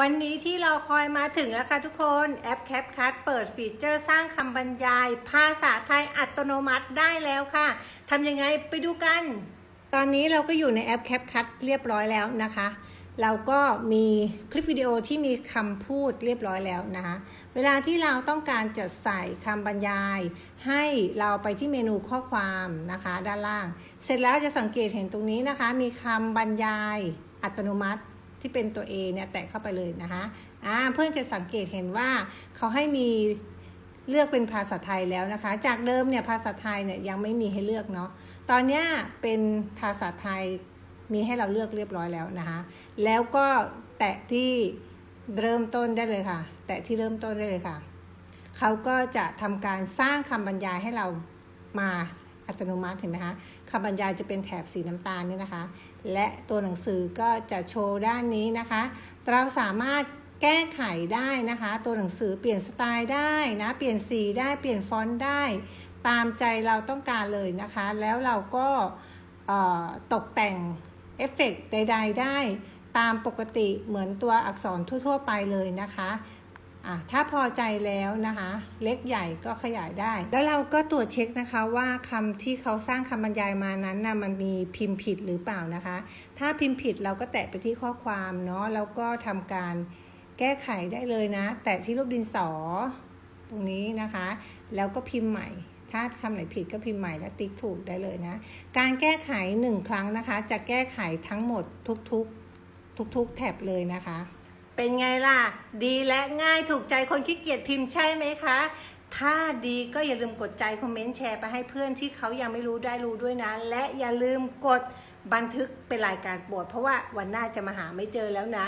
วันนี้ที่เราคอยมาถึงแล้วค่ะทุกคนแอป CapCut เปิดฟีเจอร์สร้างคำบรรยาย ภาษาไทยอัตโนมัติได้แล้วค่ะทำยังไงไปดูกัน ตอนนี้เราก็อยู่ในแอป CapCut เรียบร้อยแล้วนะคะ เราก็มีคลิปวิดีโอที่มีคำพูดเรียบร้อยแล้วนะคะเวลาที่เราต้องการจะใส่คำบรรยาย ให้เราไปที่เมนูข้อความนะคะ ด้านล่าง เสร็จแล้วจะสังเกตเห็นตรงนี้นะคะ มีคำบรรยายอัตโนมัติ ที่เป็นตัว A เนี่ยแตะเข้าไปเลยนะคะอ่าเพื่อนจะสังเกตเห็นว่าเขาให้มีเลือกเป็นภาษาไทยแล้วนะคะ จากเดิมเนี่ยภาษาไทยเนี่ยยังไม่มีให้เลือกเนาะ ตอนนี้เป็นภาษาไทยมีให้เราเลือกเรียบร้อยแล้วนะคะ แล้วก็แตะที่เริ่มต้นได้เลยค่ะ แตะที่เริ่มต้นได้เลยค่ะ เขาก็จะทำการสร้างคำบรรยายให้เรามา อัตโนมัติเห็นไหมคะคำบรรยายจะเป็นแถบสีน้ำตาลนี่นะคะ และตัวหนังสือก็จะโชว์ด้านนี้นะคะ เราสามารถแก้ไขได้นะคะ ตัวหนังสือเปลี่ยนสไตล์ได้นะเปลี่ยนสีได้เปลี่ยนฟอนต์ได้ ตามใจเราต้องการเลยนะคะ แล้วเราก็ตกแต่งเอฟเฟกต์ใด ๆ ได้ ตามปกติเหมือนตัวอักษรทั่ว ๆ ไปเลยนะคะ อะถ้าพอใจแล้วนะคะ เล็กใหญ่ก็ขยายได้ แล้วเราก็ตรวจเช็คนะคะว่าคำที่เขาสร้างคำบรรยายมานั้นนะมันมีพิมพ์ผิดหรือเปล่านะคะ ถ้าพิมพ์ผิดเราก็แตะไปที่ข้อความเนาะแล้วก็ทำการแก้ไขได้เลยนะ แตะที่รูปดินสอ ตรงนี้นะคะ แล้วก็พิมพ์ใหม่ ถ้าคำไหนผิดก็พิมพ์ใหม่แล้วติ๊กถูกได้เลยนะ การแก้ไขหนึ่งครั้งนะคะ จะแก้ไขทั้งหมดทุกๆ ทุกๆ แท็บเลยนะคะ เป็นไงล่ะ ดีและง่ายถูกใจคนขี้เกียจพิมพ์ใช่ไหมคะ ถ้าดีก็อย่าลืมกดใจคอมเมนต์แชร์ไปให้เพื่อนที่เขายังไม่รู้ได้รู้ด้วยนะ และอย่าลืมกดบันทึกเป็นรายการโปรดเพราะว่าวันหน้าจะมาหาไม่เจอแล้วนะ